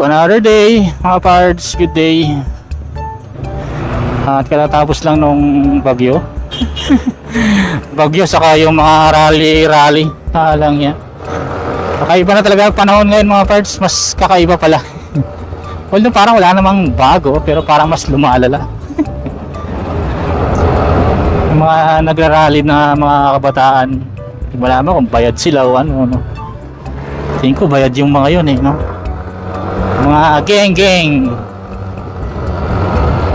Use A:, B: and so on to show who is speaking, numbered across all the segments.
A: Another day, mga parts, good day. At katatapos lang nung bagyo. bagyo saka yung mga rally-rally. Ah, lang yan. Kakaiba na talaga panahon ngayon mga parts, mas kakaiba pala. Although parang wala namang bago, pero parang mas lumalala. yung mga nagrarally na mga kabataan, hindi mo alam kung bayad sila o ano, no? Tingin ko bayad yung mga yun eh, no? Mga geng-geng.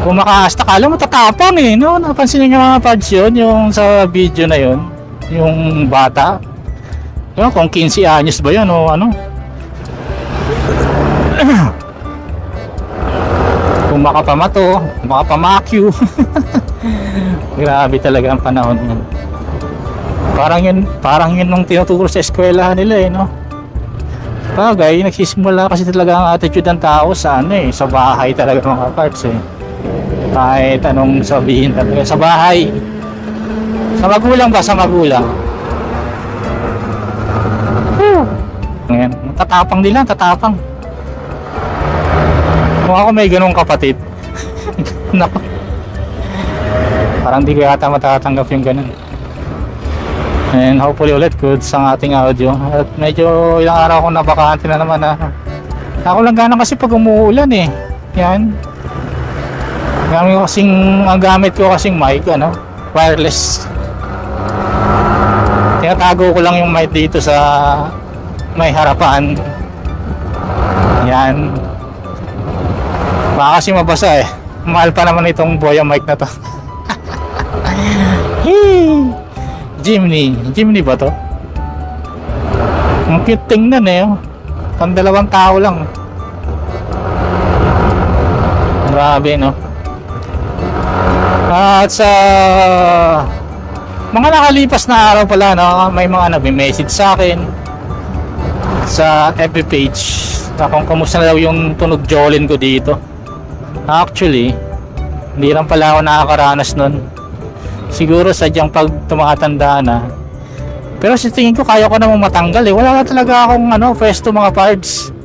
A: Kung makaasta ka, alam mo tatapang eh, no? Napansin niyo mga pads yun, yung sa video na yun, yung bata. Yung kung 15 anyos ba yun o ano? kung makapamato, makapamakyu. Grabe talaga ang panahon nun. Parang yun, parang yun nung tinuturo sa eskwelahan nila eh, no? Bagay, nagsisimula kasi talaga ang attitude ng tao sa ano eh, sa bahay talaga mga parts eh. Kahit anong sabihin talaga sa bahay. Sa magulang ba? Sa magulang. Ngayon, tatapang nila, tatapang. Kung ako may ganong kapatid. Parang di ko yata matatanggap yung ganun. And hopefully ulit good sa ating audio. At medyo ilang araw akong nabakante na naman na ako lang gana kasi pag umuulan eh. Yan. Gamit ko kasing, ang gamit ko kasing mic, ano, wireless. Tinatago ko lang yung mic dito sa may harapan. Yan. Baka kasi mabasa eh. Mahal pa naman itong Boya mic na to. Hey! Jimny. Jimny ba to? Ang cute tingnan eh. oh. Pang dalawang tao lang. Grabe no. At sa mga nakalipas na araw pala no, may mga nagme-message sa akin sa FB page na kung kamusta na daw yung tunog Jolin ko dito. Actually, hindi lang pala ako nakakaranas nun. Siguro sadyang pag tumatanda na. Pero sa tingin ko kaya ko namang matanggal eh. Wala na talaga akong ano, pwesto mga parts.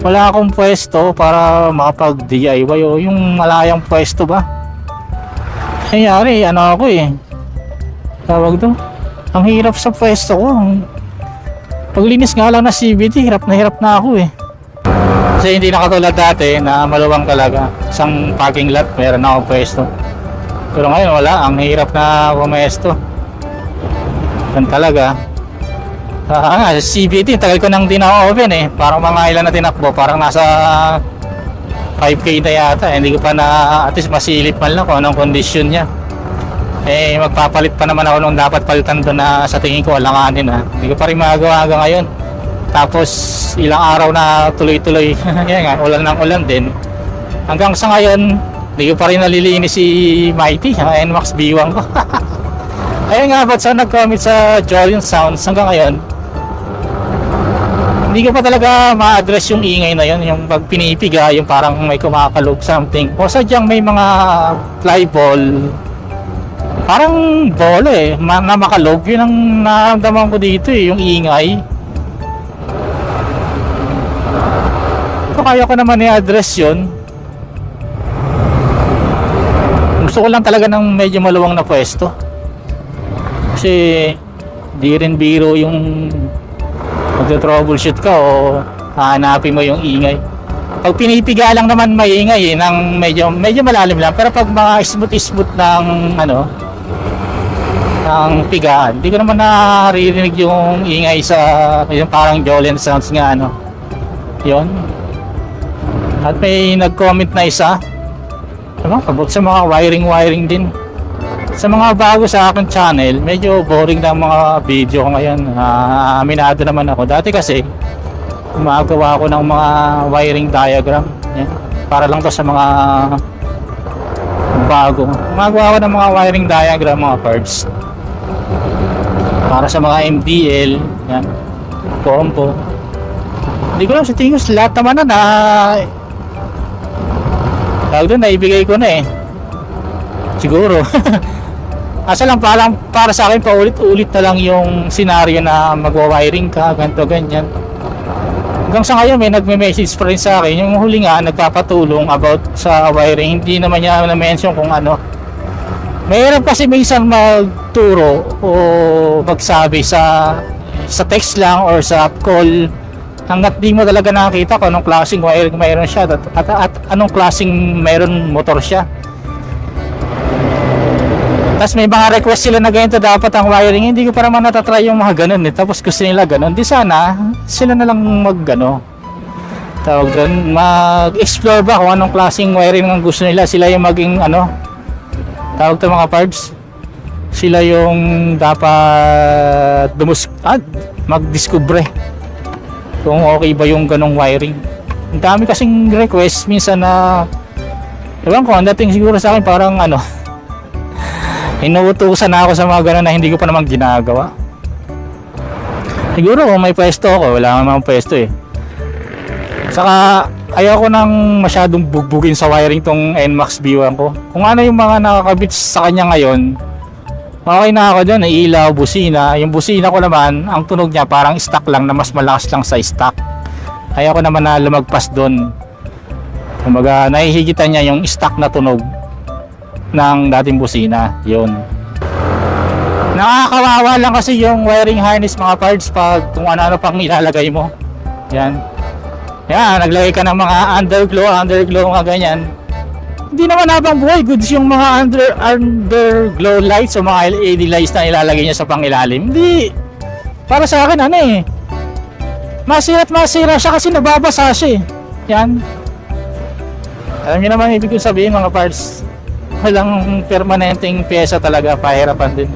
A: Wala akong pwesto para makapag DIY o yung malayang pwesto ba. Nangyari, ano ako eh. Tawag to. Ang hirap sa pwesto ko. Paglinis nga lang na CBT, hirap na hirap na ako eh. Kasi hindi na katulad dati na maluwang talaga. Isang parking lot, meron akong pwesto. Pero ngayon wala, ang hirap na pumesto. Yan talaga. Ah, sa CBT, tagal ko nang di na-open eh. Parang mga ilan na tinakbo, parang nasa 5k na yata. Hindi ko pa na, at least masilip man lang kung anong condition niya. Eh, magpapalit pa naman ako nung dapat palitan doon na sa tingin ko alanganin ha. Hindi ko pa rin magagawa hanggang ngayon. Tapos, ilang araw na tuloy-tuloy. Yan nga, ulan ng ulan din. Hanggang sa ngayon, hindi ko pa rin nalilinis si Mighty, ang NMAX B1 ko. Ayun nga, ba't sa nag-comment sa Jolion Sounds hanggang ngayon, hindi ko pa talaga ma-address yung ingay na yun, yung pag pinipiga, yung parang may kumakalog something. O sadyang may mga fly ball, parang bola eh, ma- na makalog. Yun ang nararamdaman ko dito eh, yung ingay. So kaya ko naman i-address yun. Gusto ko lang talaga ng medyo maluwang na pwesto. Kasi di rin biro yung magta-troubleshoot ka o hahanapin mo yung ingay. Pag pinipiga lang naman maingay eh, ng medyo, medyo malalim lang. Pero pag mga smooth-smooth ng ano, ng pigaan, hindi ko naman naririnig yung ingay sa yung parang Jolene sounds nga ano. Yon. At may nag-comment na isa. Ano, about sa mga wiring-wiring din. Sa mga bago sa akin channel, medyo boring na mga video ko ngayon. Ah, aminado naman ako. Dati kasi, gumagawa ako ng mga wiring diagram. Yan. Para lang to sa mga bago. Gumagawa ako ng mga wiring diagram, mga parts. Para sa mga MDL, yan. Combo. Hindi ko lang sa tingin lahat naman na na tawag doon, naibigay ko na eh. Siguro. Asa lang parang para sa akin paulit-ulit na lang yung scenario na magwa-wiring ka, ganito ganyan. Hanggang sa ngayon may nagme-message pa rin sa akin. Yung huli nga nagpapatulong about sa wiring. Hindi naman niya na-mention kung ano. Mahirap kasi minsan magturo o magsabi sa sa text lang or sa call hanggat di mo talaga nakakita kung anong klaseng wiring mayroon siya at, at, at anong klaseng mayroon motor siya. Tapos may mga request sila na ganito dapat ang wiring. Hindi ko pa naman natatry yung mga ganun eh. Tapos gusto nila ganun. Di sana, sila na lang mag ano. Tawag doon, mag-explore ba kung anong klaseng wiring ang gusto nila. Sila yung maging ano. Tawag to mga parts. Sila yung dapat dumus ah, mag-discover kung okay ba yung ganong wiring. Ang dami kasing request minsan na Ewan ko, ang dating siguro sa akin parang ano, inuutusan ako sa mga ganun na hindi ko pa naman ginagawa. Siguro kung may pwesto ako, wala naman pwesto eh. Saka ayaw ko nang masyadong bugbugin sa wiring tong NMAX B1 ko. Kung ano yung mga nakakabit sa kanya ngayon, okay na ako dyan, ilaw, busina. Yung busina ko naman, ang tunog niya parang stock lang na mas malakas lang sa stock. Ayaw ko naman na lumagpas doon. Kumbaga, nahihigitan niya yung stock na tunog ng dating busina. Yun. Nakakawawa lang kasi yung wiring harness mga parts pag kung ano-ano pang ilalagay mo. Yan. Yan, naglagay ka ng mga underglow, underglow nga ganyan. Hindi naman habang buhay goods yung mga under underglow lights o mga LED lights na ilalagay niya sa pangilalim. Hindi. Para sa akin ano eh. Masira at masira siya kasi nababasa siya eh. Yan. Alam niyo naman ibig kong sabihin mga parts. Walang permanenteng pyesa talaga, pahirapan din.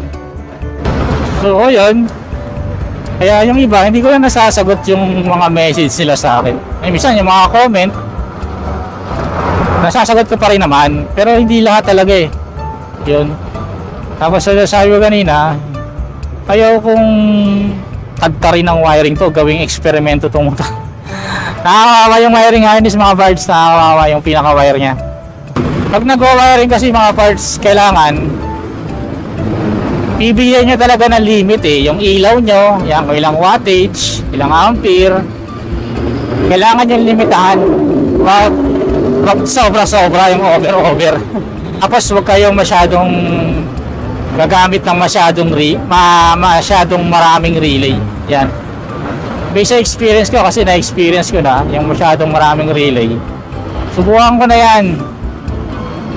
A: So, oh, yun. Kaya yung iba, hindi ko na nasasagot yung mga message nila sa akin. Ay, minsan yung mga comment, nasasagot ko pa rin naman. Pero hindi lahat talaga eh. Yun. Tapos sabi ko kanina, ayaw kong tagtarin ng wiring to, gawing eksperimento tong motor. Nakakawawa yung wiring harness mga parts, nakakawawa yung pinaka-wire niya. Pag nag-wiring kasi mga parts, kailangan bibigyan nyo talaga ng limit eh. Yung ilaw nyo, yan, kung ilang wattage, ilang ampere, kailangan yung limitahan. Sobra-sobra yung over-over. Tapos huwag kayong masyadong gagamit ng masyadong re, ma, masyadong maraming relay. Yan. Based sa experience ko, kasi na-experience ko na, yung masyadong maraming relay. Subukan ko na yan.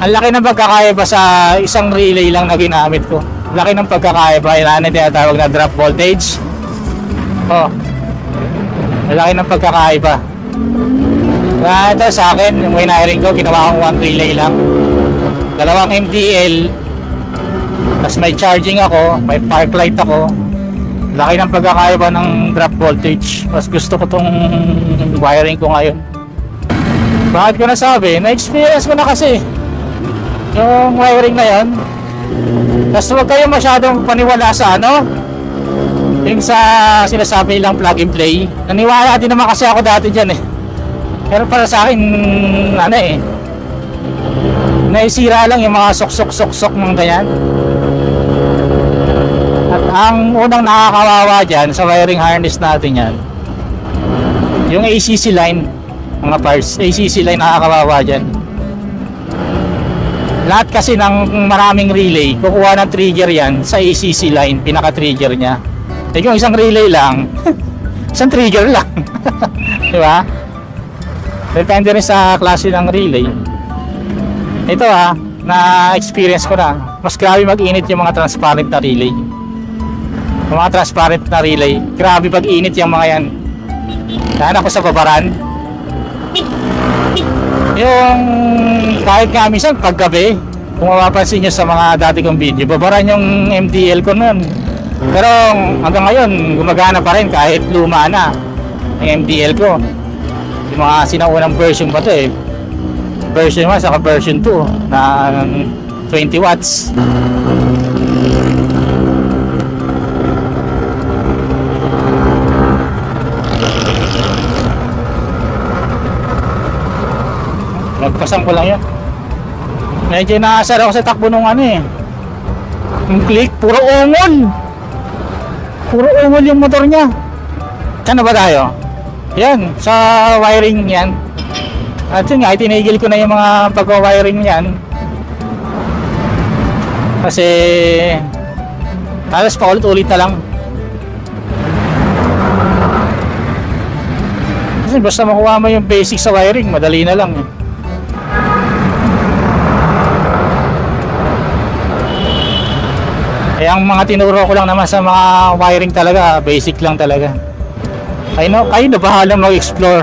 A: Ang laki ng pagkakaiba sa isang relay lang na ginamit ko. Laki ng pagkakaiba. Yan na tinatawag na drop voltage. Oh. Ang laki ng pagkakaiba. Kaya ito sa akin, yung wiring ko, ginawa kong one relay lang. Dalawang MDL. Tapos may charging ako, may park light ako. Laki ng pagkakaiba ng drop voltage. Mas gusto ko tong wiring ko ngayon. Bakit ko nasabi? Na-experience ko na kasi yung wiring na yan. Tapos huwag kayo masyadong paniwala sa ano, yung sa sinasabi nilang plug and play. Naniwala din naman kasi ako dati dyan eh. Pero para sa akin, ano eh, naisira lang yung mga sok-sok-sok-sok ng ganyan. At ang unang nakakawawa dyan sa wiring harness natin yan, yung ACC line, mga parts, ACC line nakakawawa dyan. Lahat kasi ng maraming relay, kukuha ng trigger yan sa ACC line, pinaka-trigger niya. Eh kung isang relay lang, isang trigger lang. Di ba? Depende rin sa klase ng relay. Ito ha, na-experience ko na. Mas grabe mag-init yung mga transparent na relay. Yung mga transparent na relay, grabe pag-init yung mga yan. Kaya ako sa babaran. Yung kahit nga minsan paggabi, kung mapapansin nyo sa mga dati kong video, babaran yung MDL ko nun. Pero hanggang ngayon, gumagana pa rin kahit luma na yung MDL ko. Yung mga sinaunang version pa to eh. Version 1 saka version 2 na 20 watts. Nagpasan ko lang yan. Medyo naasar ako sa takbo nung ano eh. Yung click, puro ungol. Puro ungol yung motor niya. Saan na ba tayo? Yan, sa wiring yan. At yun nga, itinigil ko na yung mga pagwa-wiring yan. Kasi halos pa ulit-ulit na lang. Kasi basta makuha mo yung basic sa wiring, madali na lang. eh. Ang mga tinuro ko lang naman sa mga wiring talaga, basic lang talaga. Kayo na, kayo na bahala mag-explore.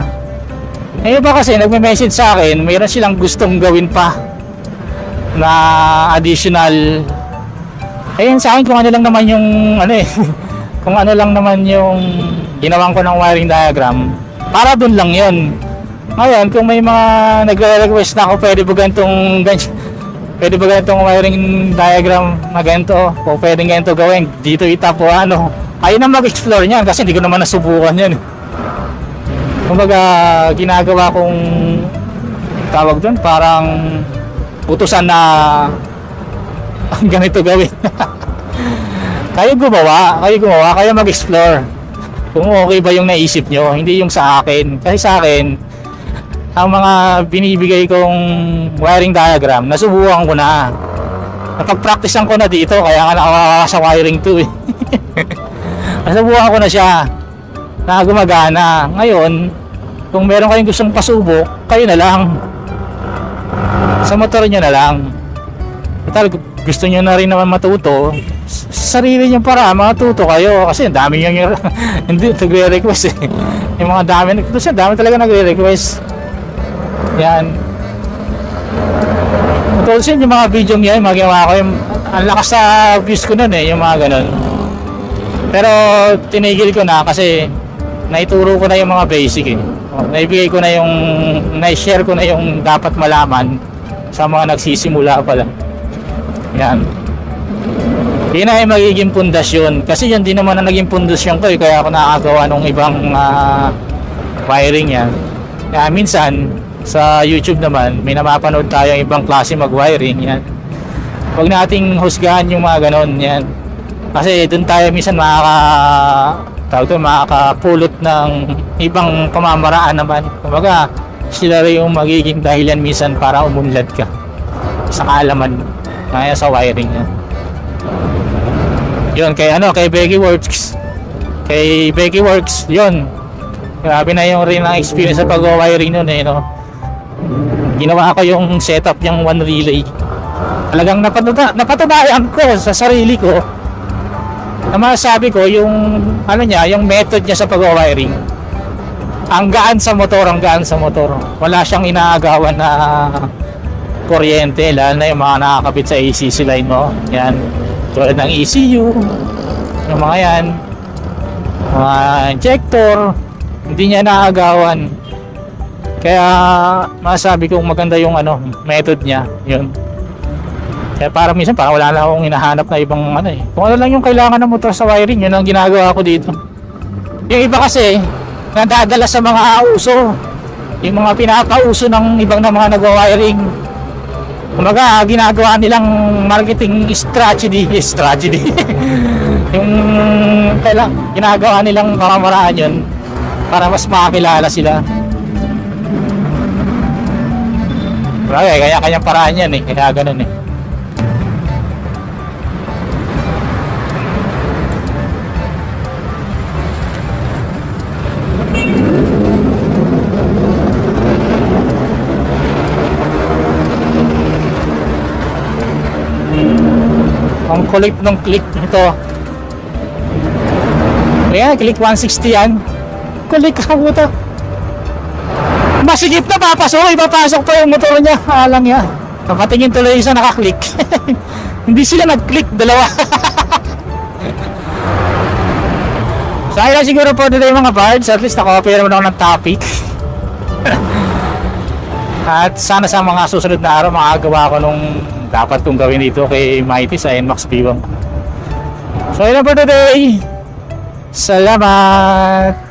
A: Eh iba kasi nagme-message sa akin, mayroon silang gustong gawin pa na additional. Ayun sa akin kung ano lang naman yung ano eh, kung ano lang naman yung ginawan ko ng wiring diagram, para dun lang yun. Ngayon, kung may mga nagre-request na ako, pwede ba ganitong ganyan, pwede ba ganitong wiring diagram na ganito, o pwede ganito gawin, dito itap o ano. Ayun na mag-explore niyan kasi hindi ko naman nasubukan yan. eh. Kumbaga, ginagawa kong tawag doon, parang utusan na ganito gawin. kayo gumawa, kayo gumawa, kayo mag-explore. Kung okay ba yung naisip nyo, hindi yung sa akin. Kasi sa akin, ang mga binibigay kong wiring diagram, nasubukan ko na. Napag-practicean ko na dito, kaya nga nakawawa sa wiring 2 eh. Nasubukan ko na siya na gumagana. Ngayon, kung meron kayong gustong pasubok, kayo na lang. Sa motor nyo na lang. Total, gusto nyo na rin naman matuto, sa sarili nyo para matuto kayo. Kasi ang dami nyo yung hindi nagre-request eh. Yung mga dami, kasi dami talaga nagre-request. Yan. Tulad yung mga video nyo, yung mga ginawa ko, yung, ang lakas sa views ko nun eh, yung mga ganun. Pero tinigil ko na kasi naituro ko na yung mga basic eh. O, Naibigay ko na yung, na-share ko na yung dapat malaman sa mga nagsisimula pa lang. Yan. Yun na yung magiging pundasyon. Kasi yan din naman ang naging pundasyon ko eh. Kaya ako nakagawa ng ibang ah, wiring yan. Kaya minsan, sa YouTube naman, may napapanood tayo ibang klase mag-wiring yan. Huwag nating husgahan yung mga ganon yan. Kasi doon tayo minsan makaka tawag doon, makakapulot ng ibang pamamaraan naman. Kumbaga, sila rin yung magiging dahilan minsan para umunlad ka sa kaalaman. Kaya sa wiring yan. Yun, kay ano, kay Becky Works. Kay Becky Works, yun. Grabe na yung rin ang experience sa pag-wiring nun eh, no? Ginawa ko yung setup yung one relay. Talagang napatunayan, napatunayan ko sa sarili ko na masasabi ko yung ano niya, yung method niya sa pag-wiring. Ang gaan sa motor, ang gaan sa motor. Wala siyang inaagawan na kuryente, lalo na yung mga nakakabit sa ACC line mo. Yan. Tulad ng ECU, yung mga yan, mga injector, hindi niya naagawan. Kaya masabi kong maganda yung ano, method niya, yun. Kaya parang minsan parang wala na akong hinahanap na ibang ano eh. Kung ano lang yung kailangan ng motor sa wiring, yun ang ginagawa ko dito. Yung iba kasi, nadadala sa mga auso. Yung mga pinapauso ng ibang na mga nagwa-wiring. Kumbaga, ginagawa nilang marketing strategy, strategy. yung kailang, ginagawa nilang pamamaraan yun para mas makakilala sila. Kumbaga, kaya kanyang paraan yan eh, kaya ganun eh. Kulit ng click nito. Ayan, click 160 yan. Kulik ka to. Masigip na papasok, ipapasok pa yung motor niya. Alang yan. Napatingin tuloy isa nakaklik. Hindi sila nag-click, dalawa. so ayun siguro po yung mga parts. At least nakopy naman ng topic. At sana sa mga susunod na araw makagawa ko nung dapat kong gawin dito kay Mighty sa NMAX B1. So yun lang for today. Salamat!